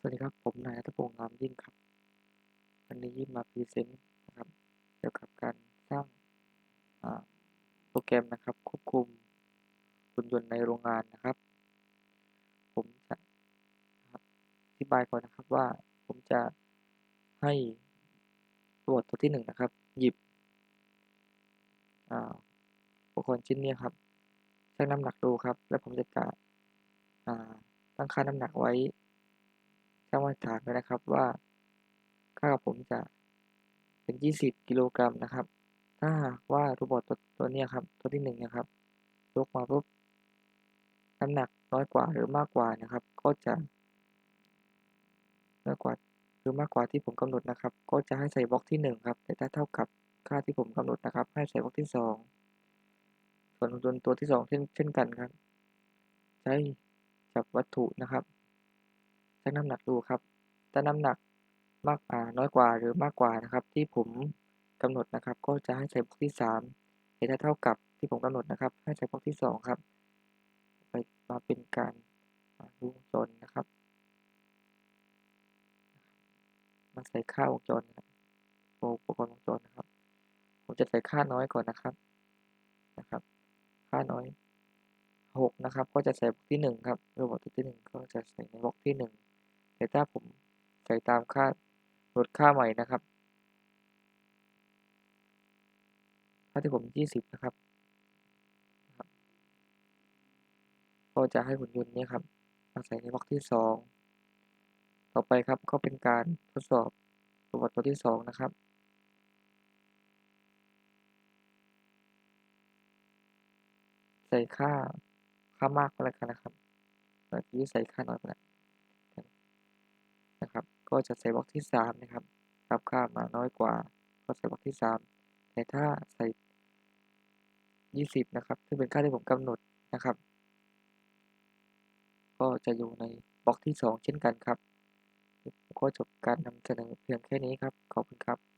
สวัสดีครับ ผมนายนัทพงษ์งามยิ่งครับ วันนี้มาพรีเซนต์นะครับ เกี่ยวกับการสร้างโปรแกรมนะครับ ควบคุมหุ่นยนต์ในโรงงานนะครับ ผมจะอธิบายก่อนนะครับว่าผมจะให้โรบอทตัวที่หนึ่งนะครับ หยิบอุปกรณ์ชิ้นนี้ครับชั่งน้ำหนักดูครับ แล้วผมจะกะตั้งค่าน้ำหนักไว้ ตั้งมาตรฐานไว้นะครับว่าค่าของผมจะเป็น 20 กิโลกรัมนะครับ ถ้าหากว่าโรบอทตัวตัวนี้ครับ ตัวที่หนึ่งนะครับยกมาปุ๊บน้ำหนักน้อยกว่าหรือมากกว่านะครับ ก็จะน้อยกว่าหรือมากกว่าที่ผมกำหนดนะครับ ก็จะให้ใส่บล็อกที่หนึ่งครับ แต่ถ้าเท่ากับค่าที่ผมกำหนดนะครับ ให้ใส่บล็อกที่สองส่วนหุ่นยนต์ตัวที่สองเช่นเช่นกันครับ ใช้จับวัตถุนะครับ ชั่งน้ำหนักดูครับถ้าน้ำหนักมากอ่าน้อยกว่าหรือมากกว่านะครับ ที่ผมกำหนดนะครับ ก็จะให้ใส่บล็อกที่สามแต่ถ้าเท่ากับที่ผมกำหนดนะครับ ให้ใส่บล็อกที่สองครับไปมาเป็นการดูวงจรนะครับมาใส่ค่าวงจรนะครับอุปกรณ์วงจรนะครับ ผมจะใส่ค่าน้อยก่อนนะครับนะครับ ค่าน้อยหกนะครับ ก็จะใส่บล็อกที่หนึ่งครับโรบอทตัวที่หนึ่งก็จะใส่ในบล็อกที่หนึ่ง แต่ถ้าผมใส่ตามค่าลดค่าใหม่นะครับค่าที่ผมยี่สิบนะครับ ก็จะให้หุ่นยนต์นี้ครับมาใส่ในบล็อกที่สองต่อไปครับก็เป็นการทดสอบโรบอทตัวที่สองนะครับใส่ค่าค่ามากก็แล้วกันนะครับเมื่อกี้ใส่ค่าน้อยไปแล้ว ก็จะใส่บล็อกที่สามนะครับ รับค่ามาน้อยกว่า ก็ใส่บล็อกที่สามแต่ถ้าใส่ยี่สิบนะครับ ซึ่งเป็นค่าที่ผมกำหนดนะครับ ก็จะอยู่ในบล็อกที่สองเช่นกันครับ ก็จบการนำเสนอเพียงแค่นี้ครับ ขอบคุณครับ